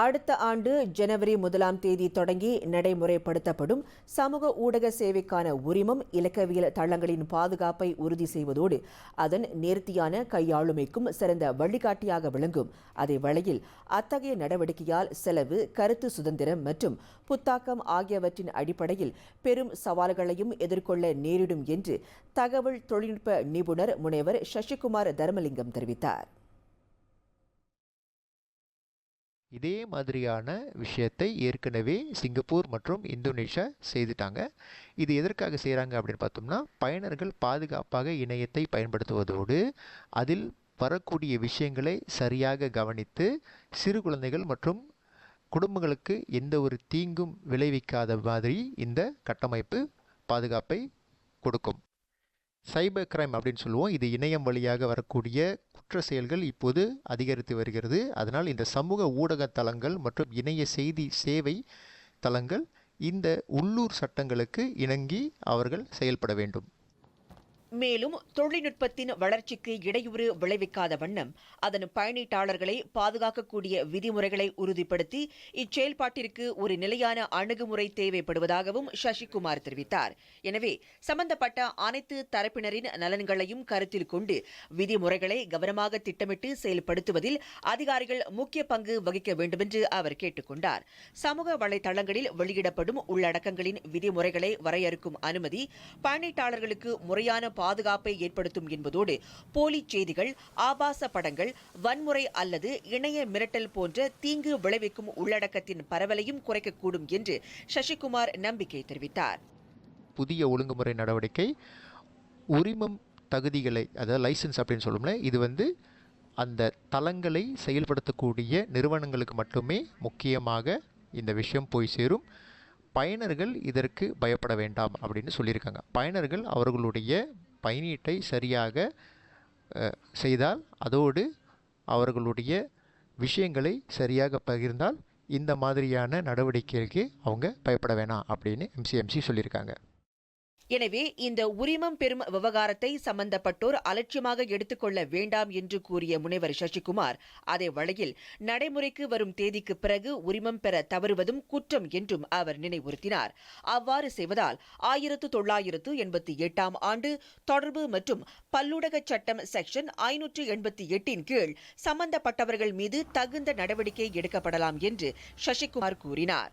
அடுத்த ஆண்டு ஜனவரி முதலாம் தேதி தொடங்கி நடைமுறைப்படுத்தப்படும் சமூக ஊடக சேவைக்கான உரிமம் இலக்கவியல் தளங்களின் பாதுகாப்பை உறுதி செய்வதோடு அதன் நேர்த்தியான கையாளுமைக்கும் சிறந்த வழிகாட்டியாக விளங்கும். அதே வேளையில் அத்தகைய நடவடிக்கையால் செலவு கருத்து சுதந்திரம் மற்றும் புத்தாக்கம் ஆகியவற்றின் அடிப்படையில் பெரும் சவால்களையும் எதிர்கொள்ள நேரிடும் என்று தகவல் தொழில்நுட்ப நிபுணர் முனைவர் சசிகுமார் தர்மலிங்கம் தெரிவித்தார். இதே மாதிரியான விஷயத்தை ஏற்கனவே சிங்கப்பூர் மற்றும் இந்தோனேஷியா செய்துட்டாங்க. இது எதற்காக செய்கிறாங்க அப்படின்னு பார்த்தோம்னா பயனர்கள் பாதுகாப்பாக இணையத்தை பயன்படுத்துவதோடு அதில் வரக்கூடிய விஷயங்களை சரியாக கவனித்து சிறு குழந்தைகள் மற்றும் குடும்பங்களுக்கு எந்த ஒரு தீங்கும் விளைவிக்காத மாதிரி இந்த கட்டமைப்பு பாதுகாப்பை கொடுக்கும். சைபர் கிரைம் அப்படின்னு சொல்லுவோம். இது இணையம் வழியாக வரக்கூடிய குற்ற செயல்கள் இப்போது அதிகரித்து வருகிறது. அதனால் இந்த சமூக ஊடக தளங்கள் மற்றும் இணைய செய்தி சேவை தளங்கள் இந்த உள்ளூர் சட்டங்களுக்கு இணங்கி அவர்கள் செயல்பட வேண்டும். மேலும் தொழில்நுட்பத்தின் வளர்ச்சிக்கு இடையூறு விளைவிக்காத வண்ணம் அதன் பயணீட்டாளர்களை பாதுகாக்கக்கூடிய விதிமுறைகளை உறுதிப்படுத்தி இச்செயல்பாட்டிற்கு ஒரு நிலையான அணுகுமுறை தேவைப்படுவதாகவும் சசிகுமார் தெரிவித்தார். எனவே சம்பந்தப்பட்ட அனைத்து தரப்பினரின் நலன்களையும் கருத்தில் கொண்டு விதிமுறைகளை கவனமாக திட்டமிட்டு செயல்படுத்துவதில் அதிகாரிகள் முக்கிய பங்கு வகிக்க வேண்டுமென்று அவர் கேட்டுக் கொண்டார் சமூக வலைதளங்களில் வெளியிடப்படும் உள்ளடக்கங்களின் விதிமுறைகளை வரையறுக்கும் அனுமதி பயணீட்டாளர்களுக்கு முறையான பாதுகாப்பை ஏற்படுத்தும் என்பதோடு போலி செய்திகள் ஆபாச படங்கள் வன்முறை அல்லது இணைய மிரட்டல் போன்ற தீங்கு விளைவிக்கும் உள்ளடக்கத்தின் பரவலையும் குறைக்கக்கூடும் என்று சசிகுமார் நம்பிக்கை தெரிவித்தார். புதிய ஒழுங்குமுறை நடவடிக்கை உரிமம் தகுதிகளை அதாவது லைசன்ஸ் அப்படின்னு சொல்லும்ல இது வந்து அந்த தளங்களை செயல்படுத்தக்கூடிய நிறுவனங்களுக்கு மட்டுமே முக்கியமாக இந்த விஷயம் போய் சேரும். பயனர்கள் இதற்கு பயப்பட வேண்டாம் அப்படின்னு சொல்லியிருக்காங்க. பயனர்கள் அவர்களுடைய பயனீட்டை சரியாக செய்தால் அதோடு அவர்களுடைய விஷயங்களை சரியாக பகிர்ந்தால் இந்த மாதிரியான நடவடிக்கைக்கு அவங்க பயப்பட வேணாம் அப்படின்னு எம்சிஎம்சி சொல்லியிருக்காங்க. எனவே இந்த உரிமம் பெறும் விவகாரத்தை சம்பந்தப்பட்டோர் அலட்சியமாக எடுத்துக்கொள்ள வேண்டாம் என்று கூறிய முனைவர் சசிகுமார் அதே வழியில் நடைமுறைக்கு வரும் தேதிக்கு பிறகு உரிமம் பெற தவறுவதும் குற்றம் என்றும் அவர் நினைவுறுத்தினார். அவ்வாறு செய்வதால் ஆயிரத்து தொள்ளாயிரத்து எண்பத்தி எட்டாம் ஆண்டு தொடர்பு மற்றும் பல்லுடக சட்டம் செக்ஷன் ஐநூற்று எண்பத்தி எட்டின் கீழ் சம்பந்தப்பட்டவர்கள் மீது தகுந்த நடவடிக்கை எடுக்கப்படலாம் என்று சசிகுமார் கூறினார்.